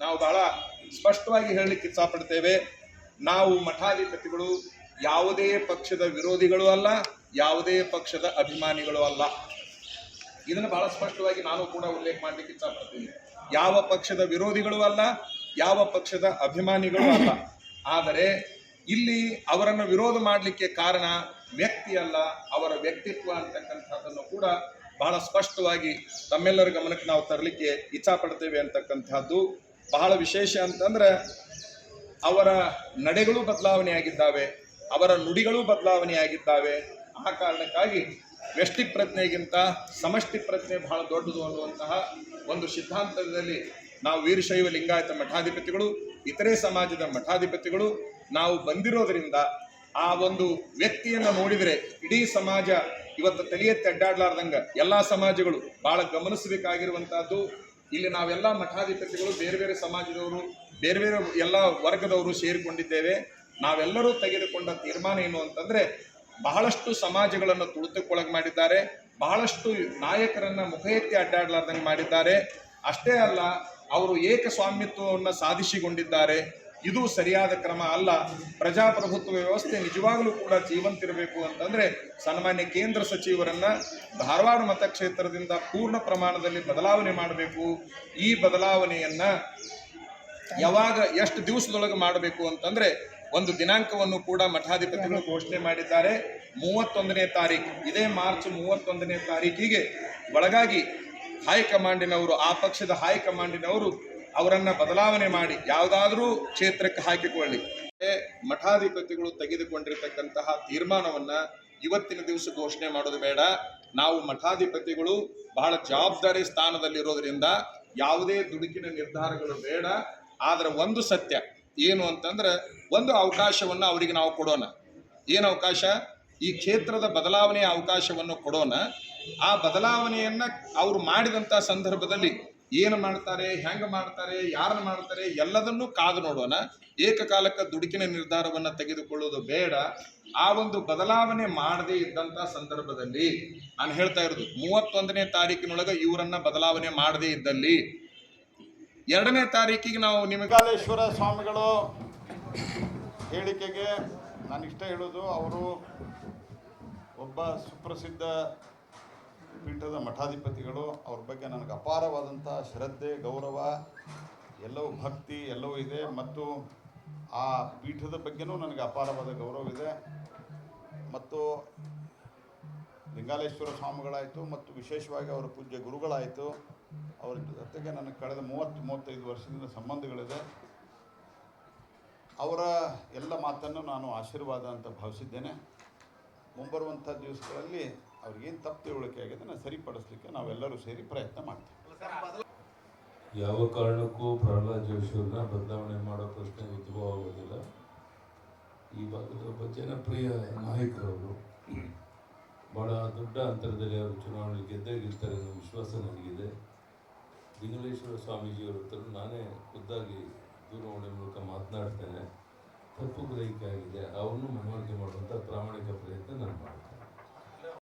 ನಾವು ಬಹಳ ಸ್ಪಷ್ಟವಾಗಿ ಹೇಳಲಿಕ್ಕೆ ಇಷ್ಟಪಡ್ತೇವೆ ನಾವು ಮಠಾಧಿಪತಿಗಳು ಯಾವುದೇ ಪಕ್ಷದ ವಿರೋಧಿಗಳು ಅಲ್ಲ, ಯಾವುದೇ ಪಕ್ಷದ ಅಭಿಮಾನಿಗಳು ಅಲ್ಲ. ಇದನ್ನು ಬಹಳ ಸ್ಪಷ್ಟವಾಗಿ ನಾನು ಕೂಡ ಉಲ್ಲೇಖ ಮಾಡಲಿಕ್ಕೆ ಇಷ್ಟಪಡ್ತೀನಿ ಯಾವ ಪಕ್ಷದ ವಿರೋಧಿಗಳು ಅಲ್ಲ, ಯಾವ ಪಕ್ಷದ ಅಭಿಮಾನಿಗಳು ಅಲ್ಲ. ಆದರೆ ಇಲ್ಲಿ ಅವರನ್ನು ವಿರೋಧ ಮಾಡಲಿಕ್ಕೆ ಕಾರಣ ವ್ಯಕ್ತಿ ಅಲ್ಲ, ಅವರ ವ್ಯಕ್ತಿತ್ವ ಅಂತಕ್ಕಂಥದ್ದನ್ನು ಕೂಡ ಬಹಳ ಸ್ಪಷ್ಟವಾಗಿ ತಮ್ಮೆಲ್ಲರ ಗಮನಕ್ಕೆ ನಾವು ತರಲಿಕ್ಕೆ ಇಚ್ಛಾಪಡ್ತೇವೆ ಅಂತಕ್ಕಂಥದ್ದು. ಬಹಳ ವಿಶೇಷ ಅಂತಂದ್ರೆ ಅವರ ನಡೆಗಳು ಬದಲಾವಣೆಯಾಗಿದ್ದಾವೆ, ಅವರ ನುಡಿಗಳು ಬದಲಾವಣೆಯಾಗಿದ್ದಾವೆ. ಆ ಕಾರಣಕ್ಕಾಗಿ ವ್ಯಷ್ಟಿ ಪ್ರಜ್ಞೆಗಿಂತ ಸಮಷ್ಟಿ ಪ್ರಜ್ಞೆ ಬಹಳ ದೊಡ್ಡದು ಅನ್ನುವಂತಹ ಒಂದು ಸಿದ್ಧಾಂತದಲ್ಲಿ ನಾವು ವೀರಶೈವ ಲಿಂಗಾಯತ ಮಠಾಧಿಪತಿಗಳು, ಇತರೆ ಸಮಾಜದ ಮಠಾಧಿಪತಿಗಳು ನಾವು ಬಂದಿರೋದರಿಂದ ಆ ಒಂದು ವ್ಯಕ್ತಿಯನ್ನು ನೋಡಿದರೆ ಇಡೀ ಸಮಾಜ ಇವತ್ತು ತಲೆಯೆತ್ತಿ ಅಡ್ಡಾಡ್ಲಾರ್ದಂಗ ಎಲ್ಲ ಸಮಾಜಗಳು ಬಹಳ ಗಮನಿಸಬೇಕಾಗಿರುವಂತಹದ್ದು ಇಲ್ಲಿ ನಾವೆಲ್ಲ ಮಠಾಧಿಪತಿಗಳು, ಬೇರೆ ಬೇರೆ ಸಮಾಜದವರು, ಬೇರೆ ಬೇರೆ ಎಲ್ಲ ವರ್ಗದವರು ಸೇರಿಕೊಂಡಿದ್ದೇವೆ. ನಾವೆಲ್ಲರೂ ತೆಗೆದುಕೊಂಡ ತೀರ್ಮಾನ ಏನು ಅಂತಂದ್ರೆ, ಬಹಳಷ್ಟು ಸಮಾಜಗಳನ್ನು ತುಳಿತಕ್ಕೊಳಗೆ ಮಾಡಿದ್ದಾರೆ. ಬಹಳಷ್ಟು ನಾಯಕರನ್ನ ಮುಖ ಎತ್ತಿ ಅಡ್ಡಾಡ್ಲಾರ್ದಂಗೆ ಮಾಡಿದ್ದಾರೆ. ಅಷ್ಟೇ ಅಲ್ಲ, ಅವರು ಏಕಸ್ವಾಮ್ಯತ್ವವನ್ನು ಸಾಧಿಸಿಕೊಂಡಿದ್ದಾರೆ. ಇದು ಸರಿಯಾದ ಕ್ರಮ ಅಲ್ಲ. ಪ್ರಜಾಪ್ರಭುತ್ವ ವ್ಯವಸ್ಥೆ ನಿಜವಾಗಲೂ ಕೂಡ ಜೀವಂತಿರಬೇಕು ಅಂತಂದ್ರೆ ಸನ್ಮಾನ್ಯ ಕೇಂದ್ರ ಸಚಿವರನ್ನ ಧಾರವಾಡ ಮತಕ್ಷೇತ್ರದಿಂದ ಪೂರ್ಣ ಪ್ರಮಾಣದಲ್ಲಿ ಬದಲಾವಣೆ ಮಾಡಬೇಕು. ಈ ಬದಲಾವಣೆಯನ್ನ ಯಾವಾಗ ಎಷ್ಟು ದಿವಸದೊಳಗೆ ಮಾಡಬೇಕು ಅಂತಂದ್ರೆ ಒಂದು ದಿನಾಂಕವನ್ನು ಕೂಡ ಮಠಾಧಿಪತಿಗಳು ಘೋಷಣೆ ಮಾಡಿದ್ದಾರೆ. ಮೂವತ್ತೊಂದನೇ ತಾರೀಕು ಇದೇ ಮಾರ್ಚ್ ಮೂವತ್ತೊಂದನೇ ತಾರೀಕಿಗೆ ಒಳಗಾಗಿ ಹೈಕಮಾಂಡಿನವರು, ಆ ಪಕ್ಷದ ಹೈಕಮಾಂಡಿನವರು ಅವರನ್ನ ಬದಲಾವಣೆ ಮಾಡಿ ಯಾವುದಾದ್ರೂ ಕ್ಷೇತ್ರಕ್ಕೆ ಹಾಕಿಕೊಳ್ಳಿ. ಮಠಾಧಿಪತಿಗಳು ತೆಗೆದುಕೊಂಡಿರ್ತಕ್ಕಂತಹ ತೀರ್ಮಾನವನ್ನ ಇವತ್ತಿನ ದಿವಸ ಘೋಷಣೆ ಮಾಡೋದು ಬೇಡ. ನಾವು ಮಠಾಧಿಪತಿಗಳು ಬಹಳ ಜವಾಬ್ದಾರಿ ಸ್ಥಾನದಲ್ಲಿರೋದ್ರಿಂದ ಯಾವುದೇ ದುಡುಕಿನ ನಿರ್ಧಾರಗಳು ಬೇಡ. ಆದ್ರೆ ಒಂದು ಸತ್ಯ ಏನು ಅಂತಂದ್ರೆ ಒಂದು ಅವಕಾಶವನ್ನು ಅವರಿಗೆ ನಾವು ಕೊಡೋಣ. ಏನು ಅವಕಾಶ? ಈ ಕ್ಷೇತ್ರದ ಬದಲಾವಣೆಯ ಅವಕಾಶವನ್ನು ಕೊಡೋಣ. ಆ ಬದಲಾವಣೆಯನ್ನ ಅವರು ಮಾಡಿದಂಥ ಸಂದರ್ಭದಲ್ಲಿ ಏನು ಮಾಡ್ತಾರೆ, ಹೆಂಗ ಮಾಡ್ತಾರೆ ಯಾರನ್ನ ಮಾಡ್ತಾರೆ ಎಲ್ಲದನ್ನೂ ಕಾದು ನೋಡೋಣ. ಏಕಕಾಲಕ್ಕೆ ದುಡುಕಿನ ನಿರ್ಧಾರವನ್ನು ತೆಗೆದುಕೊಳ್ಳೋದು ಬೇಡ. ಆ ಒಂದು ಬದಲಾವಣೆ ಮಾಡದೇ ಇದ್ದಂಥ ಸಂದರ್ಭದಲ್ಲಿ ನಾನು ಹೇಳ್ತಾ ಇರೋದು, ಮೂವತ್ತೊಂದನೇ ತಾರೀಕಿನೊಳಗೆ ಇವರನ್ನ ಬದಲಾವಣೆ ಮಾಡದೇ ಇದ್ದಲ್ಲಿ ಎರಡನೇ ತಾರೀಕಿಗೆ ನಾವು ನಿಮಗಾಲೇಶ್ವರ ಸ್ವಾಮಿಗಳು ಹೇಳಿಕೆಗೆ ನಾನು ಇಷ್ಟ ಹೇಳೋದು, ಅವರು ಒಬ್ಬ ಸುಪ್ರಸಿದ್ಧ ಪೀಠದ ಮಠಾಧಿಪತಿಗಳು, ಅವ್ರ ಬಗ್ಗೆ ನನಗೆ ಅಪಾರವಾದಂಥ ಶ್ರದ್ಧೆ, ಗೌರವ, ಎಲ್ಲವೂ ಭಕ್ತಿ, ಎಲ್ಲವೂ ಇದೆ. ಮತ್ತು ಆ ಪೀಠದ ಬಗ್ಗೆನೂ ನನಗೆ ಅಪಾರವಾದ ಗೌರವ ಇದೆ. ಮತ್ತು ಲಿಂಗಾಲೇಶ್ವರ ಸ್ವಾಮಿಗಳಾಯಿತು ಮತ್ತು ವಿಶೇಷವಾಗಿ ಅವರ ಪೂಜ್ಯ ಗುರುಗಳಾಯಿತು. ಅವರ ಜೊತೆಗೆ ನನಗೆ ಕಳೆದ ಮೂವತ್ತು, ಮೂವತ್ತೈದು ವರ್ಷದಿಂದ ಸಂಬಂಧಗಳಿದೆ. ಅವರ ಎಲ್ಲ ಮಾತನ್ನು ನಾನು ಆಶೀರ್ವಾದ ಅಂತ ಭಾವಿಸಿದ್ದೇನೆ. ಮುಂಬರುವಂಥ ದಿವಸಗಳಲ್ಲಿ ಅವ್ರಿಗೇನು ತಪ್ಪು ತಿಳುವಳಿಕೆ ಆಗಿದೆ ನಾನು ಸರಿಪಡಿಸ್ಲಿಕ್ಕೆ ನಾವೆಲ್ಲರೂ ಸೇರಿ ಪ್ರಯತ್ನ ಮಾಡ್ತೀವಿ. ಯಾವ ಕಾರಣಕ್ಕೂ ಪ್ರಹ್ಲಾದ್ ಜೋಶಿಯವ್ರನ್ನ ಬದಲಾವಣೆ ಮಾಡೋ ಪ್ರಶ್ನೆ ಉದ್ಭವ ಆಗೋದಿಲ್ಲ. ಈ ಭಾಗದ ಒಬ್ಬ ಜನಪ್ರಿಯ ನಾಯಕರವರು ಭಾಳ ದೊಡ್ಡ ಅಂತರದಲ್ಲಿ ಅವರು ಚುನಾವಣೆ ಗೆದ್ದೇ ಗೆಲ್ತಾರೆ ಅನ್ನೋ ವಿಶ್ವಾಸ ನನಗಿದೆ. ಲಿಂಗಲೇಶ್ವರ ಸ್ವಾಮೀಜಿಯವರ ಹತ್ರ ನಾನೇ ಖುದ್ದಾಗಿ ದೂರವಾಣಿ ತಪ್ಪು ಗ್ರಹಿಕೆ ಆಗಿದೆ ಅವನ್ನು ಮನವರಿಕೆ ಮಾಡುವಂಥ ಪ್ರಾಮಾಣಿಕ ಪ್ರಯತ್ನ ನಾನು ಮಾಡ್ತೇನೆ.